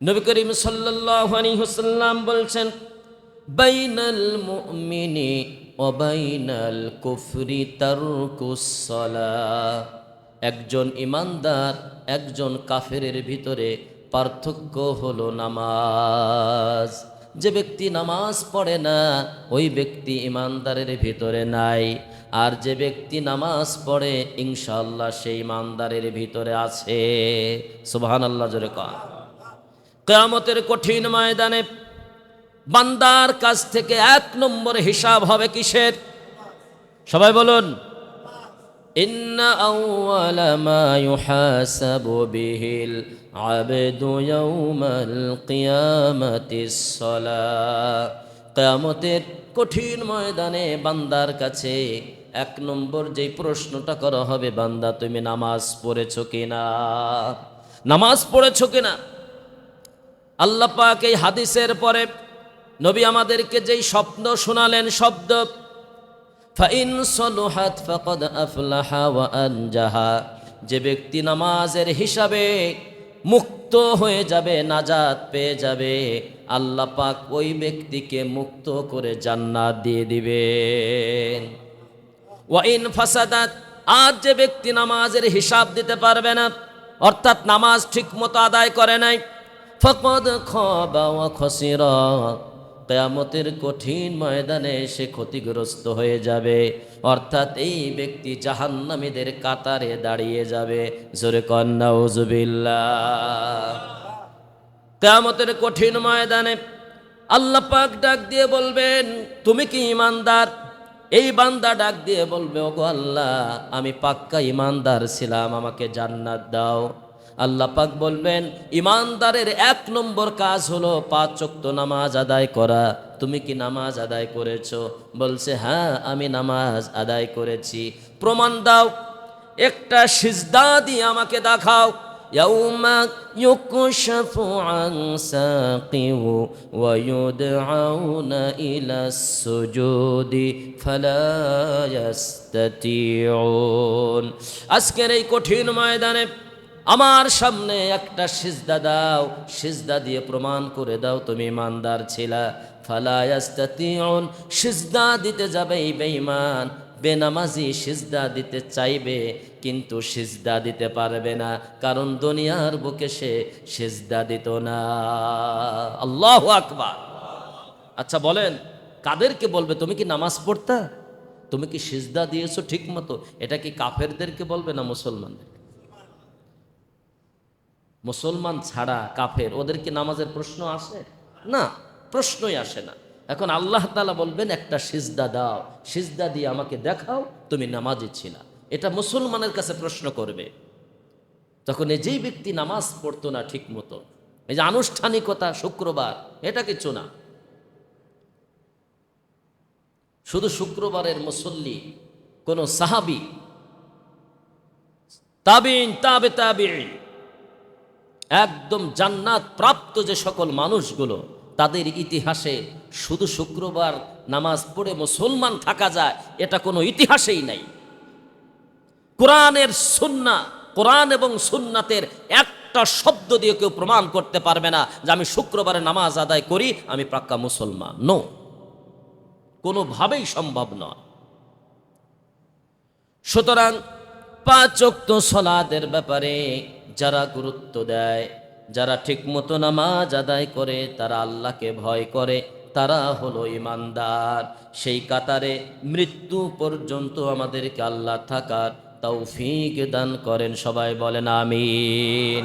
নবী করিম সাল্লাল্লাহু আলাইহি ওয়াসাল্লাম বলছেন, বাইনাল মুমিনি ওয়া বাইনাল কুফরি তারকুস একজন ইমানদার একজন কাফেরের ভিতরে পার্থক্য হলো নামাজ। যে ব্যক্তি নামাজ পড়ে না, ওই ব্যক্তি ইমানদারের ভিতরে নাই। আর যে ব্যক্তি নামাজ পড়ে ইনশাল্লাহ সেই ইমানদারের ভিতরে আছে। সুবহানাল্লাহ, জোরে কয় কেয়ামতের কঠিন ময়দানে বান্দার কাছ থেকে এক নম্বর হিসাব হবে কিসের সবাই বলুন إن أول ما يحاسب به العبد يوم القيامة الصلاة কেয়ামতের কঠিন ময়দানে বান্দার কাছে এক নম্বর যেই প্রশ্নটা করা হবে বান্দা তুমি নামাজ পড়েছো কিনা নামাজ পড়েছো কিনা আল্লাহ পাক এই হাদিসের পরে নবী আমাদেরকে যেই স্বপ্ন শোনালেন, শব্দ, ফাইন সলুহাত ফাকাদ আফলাহা ওয়া আনজাহা যে ব্যক্তি নামাজের হিসাবে মুক্ত হয়ে যাবে, নাজাত পেয়ে যাবে, আল্লাহ পাক ওই ব্যক্তিকে মুক্ত করে জান্নাত দিয়ে দিবেন। ওয়াইন ফাসাদাত আজ যে ব্যক্তি নামাজের হিসাব দিতে পারবে না, অর্থাৎ নামাজ ঠিক মতো আদায় করে নাই ফকদ খবা ওয়া খসিরা। কেয়ামতের কঠিন ময়দানে সে ক্ষতিগ্রস্ত হয়ে যাবে। অর্থাৎ এই ব্যক্তি জাহান্নামীদের কাতারে দাঁড়িয়ে যাবে। জোরে কন্যা উজুবিল্লাহ কেয়ামতের কঠিন ময়দানে আল্লাহ পাক ডাক দিয়ে বলবেন, তুমি কি ইমানদার এই বান্দা ডাক দিয়ে বলবে, ওগো আল্লাহ, আমি পাক্কা ইমানদার ছিলাম, আমাকে জান্নাত দাও। আল্লাহ পাক বলবেন ইমানদারের এক নম্বর কাজ হলো পাঁচ চক্ত নামাজ আদায় করা তুমি কি নামাজ আদায় করেছো বলছে হ্যাঁ আমি নামাজ আদায় করেছি প্রমাণ দাও একটা সিজদা দিয়ে আমাকে দেখাও يوم يكشف عن ساق ويدعون إلى السجود فلا يستطيعون আজকের এই কঠিন ময়দানে আমার সামনে একটা সিজদা দাও, সিজদা দিয়ে প্রমাণ করে দাও তুমি ইমানদার ছিলা। ফালায়াস্তাতিউন সিজদা দিতে যাবে বেঈমান। বেনামাজি সিজদা দিতে চাইবে, কিন্তু সিজদা দিতে পারবে না, কারণ দুনিয়ার বুকে সে সিজদা দিত না। আল্লাহ আকবার। আচ্ছা বলেন, কাদেরকে বলবে, তুমি কি নামাজ পড়তা? তুমি কি সিজদা দিয়েছ ঠিক মতো এটা কি কাফেরদেরকে বলবে না মুসলমানদের মুসলমান ছাড়া কাফের, ওদের কি নামাজের প্রশ্ন আসে? না, প্রশ্নই আসে না। এখন আল্লাহ তালা বলবেন, একটা সিজদা দাও। সিজদা দিয়ে আমাকে দেখাও, তুমি নামাজে ছিলা। এটা মুসলমানের কাছে প্রশ্ন করবে। তখন এই যেই ব্যক্তি নামাজ পড়তো না ঠিক মতো এই যে আনুষ্ঠানিকতা শুক্রবার, এটা কিছু না। শুধু শুক্রবারের মুসল্লি, কোন সাহাবি। তাবিন, তাবে তাবিন একদম জান্নাত প্রাপ্ত যে সকল মানুষগুলো, তাদের ইতিহাসে শুধু শুক্রবার নামাজ পড়ে মুসলমান থাকা যায়, এটা কোনো ইতিহাসেই নাই। কোরআনের সুন্না, কোরআন এবং সুন্নাতের একটা শব্দ দিয়ে কেউ প্রমাণ করতে পারবে না যে আমি শুক্রবারে নামাজ আদায় করি, আমি পাক্কা মুসলমান। নো কোনোভাবেই সম্ভব নয়। সুতরাং পাঁচক্ত সলাদের ব্যাপারে যারা গুরুত্ব দেয়, যারা ঠিকমতো নামাজ আদায় করে, তারা আল্লাহকে ভয় করে, তারা হলো ইমানদার। সেই কাতারে মৃত্যু পর্যন্ত আমাদেরকে আল্লাহ থাকার তৌফিক দান করেন, সবাই বলেন আমিন।